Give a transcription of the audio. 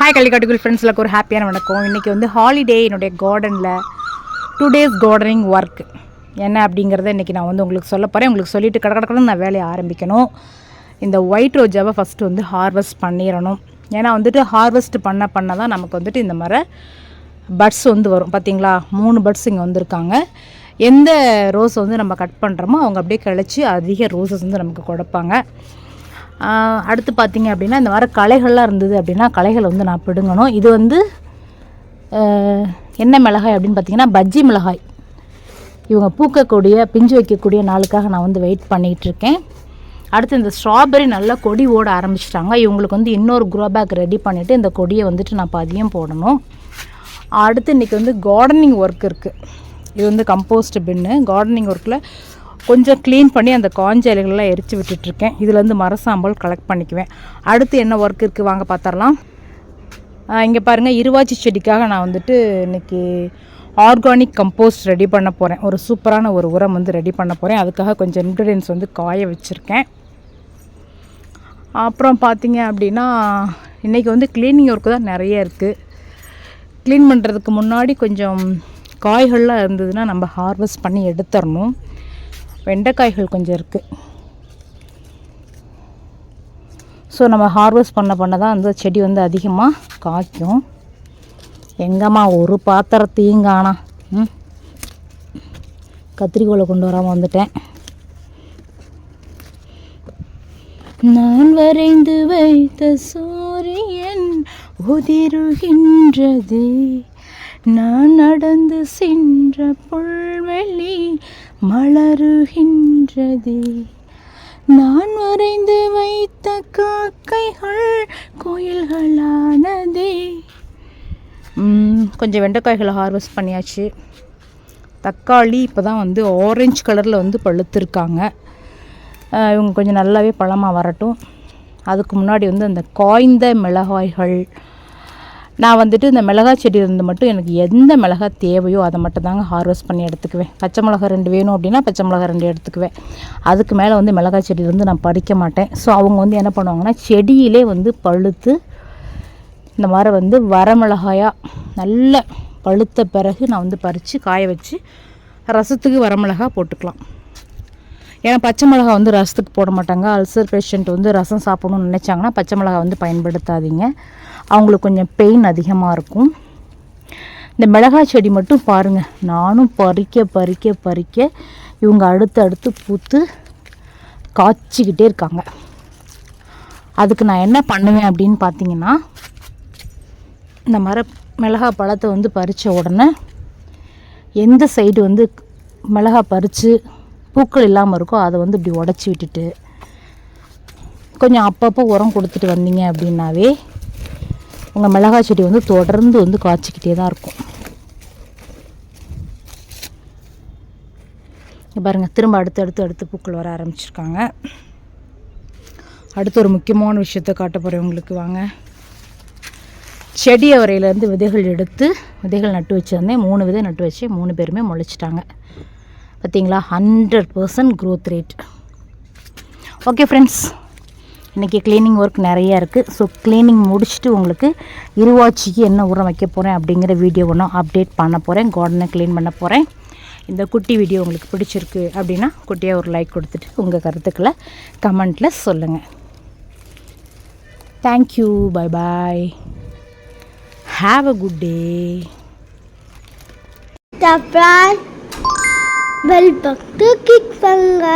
Hi கள்ளிக்காட்டுக்குள் ஃப்ரெண்ட்ஸில் ஒரு ஹாப்பியான வணக்கம். இன்றைக்கி வந்து ஹாலிடே என்னுடைய கார்டனில் டூ டேஸ் கார்டனிங் ஒர்க் என்ன அப்படிங்கிறத இன்றைக்கி நான் வந்து உங்களுக்கு சொல்ல போகிறேன் உங்களுக்கு சொல்லிவிட்டு கடை கடக்கடன்னு நான் வேலையை ஆரம்பிக்கணும். இந்த ஒயிட் ரோஜாவை ஃபஸ்ட்டு வந்து ஹார்வெஸ்ட் பண்ணிடணும். ஏன்னா வந்துட்டு ஹார்வெஸ்ட் பண்ண பண்ண தான் நமக்கு வந்துட்டு இந்த மாதிரி பட்ஸ் வந்து வரும். பார்த்தீங்களா மூணு பட்ஸ் இங்கே வந்திருக்காங்க. எந்த ரோஸ் வந்து நம்ம கட் பண்ணுறோமோ அவங்க அப்படியே கழிச்சு அதிக ரோஸஸ் வந்து நமக்கு கொடுப்பாங்க. அடுத்து பார்த்திங்க அப்படின்னா இந்த மாதிரி களைகள்லாம் இருந்தது அப்படின்னா களைகளை வந்து நான் பிடுங்கணும். இது வந்து என்ன மிளகாய் அப்படின்னு பார்த்தீங்கன்னா பஜ்ஜி மிளகாய். இவங்க பூக்கக்கூடிய பிஞ்சு வைக்கக்கூடிய நாளுக்காக நான் வந்து வெயிட் பண்ணிகிட்டு இருக்கேன். அடுத்து இந்த ஸ்ட்ராபெரி நல்லா கொடி ஓட ஆரம்பிச்சிட்டாங்க. இவங்களுக்கு வந்து இன்னொரு க்ரோ பேக் ரெடி பண்ணிவிட்டு இந்த கொடியை வந்துட்டு நான் பதியம் போடணும். அடுத்து இன்றைக்கி வந்து கார்டனிங் ஒர்க் இருக்குது இது வந்து கம்போஸ்ட் பின்னு கார்டனிங் ஒர்க்கில் கொஞ்சம் க்ளீன் பண்ணி அந்த காஞ்ச இலைகள்லாம் எரித்து விட்டுட்ருக்கேன். இதுலேருந்து மரசாம்பல் கலெக்ட் பண்ணிக்குவேன். அடுத்து என்ன ஒர்க் இருக்குது வாங்க பார்த்துடலாம் இங்கே பாருங்கள் இருவாச்சி செடிக்காக நான் வந்துட்டு இன்றைக்கி ஆர்கானிக் கம்போஸ்ட் ரெடி பண்ண போகிறேன் ஒரு சூப்பரான ஒரு உரம் வந்து ரெடி பண்ண போகிறேன் அதுக்காக கொஞ்சம் இன்க்ரீடியன்ஸ் வந்து காய வச்சுருக்கேன். அப்புறம் பார்த்தீங்க அப்படின்னா இன்றைக்கி வந்து க்ளீனிங் ஒர்க்கு தான் நிறைய இருக்குது க்ளீன் பண்ணுறதுக்கு முன்னாடி கொஞ்சம் காய்கள்லாம் இருந்ததுன்னா நம்ம ஹார்வெஸ்ட் பண்ணி எடுத்துடணும் வெண்டைக்காய்கள் கொஞ்சம் இருக்குது ஸோ நம்ம ஹார்வெஸ்ட் பண்ண பண்ண தான் அந்த செடி வந்து அதிகமாக காய்க்கும். எங்கம்மா ஒரு பாத்திரத்தையும் காணா. ம்? கத்திரிக்கோலை கொண்டு வராமல் வந்துட்டேன். நான் வரைந்து வைத்த சூரியன் உதிருகின்றது. நான் நடந்து சென்ற புல்வெளி மலருகின்றது. நான் வரைந்து வைத்த காக்கைகள் கோயில்களானதே. கொஞ்சம் வெண்டைக்காய்களை ஹார்வெஸ்ட் பண்ணியாச்சு. தக்காளி இப்போ தான் வந்து ஆரஞ்சு கலரில் வந்து பழுத்திருக்காங்க. இவங்க கொஞ்சம் நல்லாவே பழமாக வரட்டும். அதுக்கு முன்னாடி வந்து அந்த காய்ந்த மிளகாய்கள் நான் வந்துட்டு இந்த மிளகாய் செடி இருந்து மட்டும் எனக்கு எந்த மிளகாய் தேவையோ அதை மட்டும் தாங்க ஹார்வெஸ்ட் பண்ணி எடுத்துக்குவேன். பச்சை மிளகாய் ரெண்டு வேணும் அப்படின்னா பச்சை மிளகாய் ரெண்டு எடுத்துக்குவேன். அதுக்கு மேலே வந்து மிளகாய் செடியிலேருந்து நான் பறிக்க மாட்டேன். ஸோ அவங்க வந்து என்ன பண்ணுவாங்கன்னா செடியிலே வந்து பழுத்து இந்த மாதிரி வந்து வரமிளகாயாக நல்ல பழுத்த பிறகு நான் வந்து பறித்து காய வச்சு ரசத்துக்கு வரமிளகாய் போட்டுக்கலாம். ஏன்னா பச்சை மிளகா வந்து ரசத்துக்கு போட மாட்டாங்க. அல்சர் பேஷண்ட் வந்து ரசம் சாப்பிடணும்னு நினச்சாங்கன்னா பச்சை மிளகா வந்து பயன்படுத்தாதீங்க. அவங்களுக்கு கொஞ்சம் பெயின் அதிகமாக இருக்கும். இந்த மிளகாய் செடி மட்டும் பாருங்கள் நானும் பறிக்க பறிக்க பறிக்க இவங்க அடுத்து அடுத்து பூத்து காய்ச்சிக்கிட்டே இருக்காங்க. அதுக்கு நான் என்ன பண்ணுவேன் அப்படின்னு பார்த்தீங்கன்னா இந்த மர மிளகா பழத்தை வந்து பறித்த உடனே எந்த சைடு வந்து மிளகா பறித்து பூக்கள் இல்லாமல் இருக்கோ அதை வந்து இப்படி உடச்சி விட்டுட்டு கொஞ்சம் அப்பப்போ உரம் கொடுத்துட்டு வந்தீங்க அப்படின்னாவே உங்கள் மிளகாய் செடி வந்து தொடர்ந்து வந்து காய்ச்சிக்கிட்டே தான் இருக்கும். பாருங்கள் திரும்ப அடுத்து அடுத்து அடுத்து பூக்கள் வர ஆரம்பிச்சிருக்காங்க. அடுத்து ஒரு முக்கியமான விஷயத்த காட்ட போகிறேன் உங்களுக்கு வாங்க. செடி அவரையிலேருந்து விதைகள் எடுத்து விதைகள் நட்டு வச்சுருந்தேன். மூணு விதை நட்டு வச்சு மூணு பேருமே முளைச்சிட்டாங்க. பார்த்தீங்களா hundred percent growth rate okay friends இன்றைக்கி க்ளீனிங் ஒர்க் நிறையா இருக்குது ஸோ க்ளீனிங் முடிச்சுட்டு உங்களுக்கு இருவாச்சிக்கு என்ன உரம் வைக்க போகிறேன் அப்படிங்கிற வீடியோ ஒன்றும் அப்டேட் பண்ண போகிறேன் கார்டனை க்ளீன் பண்ண போகிறேன் இந்த குட்டி வீடியோ உங்களுக்கு பிடிச்சிருக்கு அப்படின்னா குட்டியாக ஒரு லைக் கொடுத்துட்டு உங்கள் கருத்துக்களை கமெண்ட்டில் சொல்லுங்கள் thank you bye bye have a good day அப்புறம் பெல் பட்டு கிளிக் பண்ணுங்க.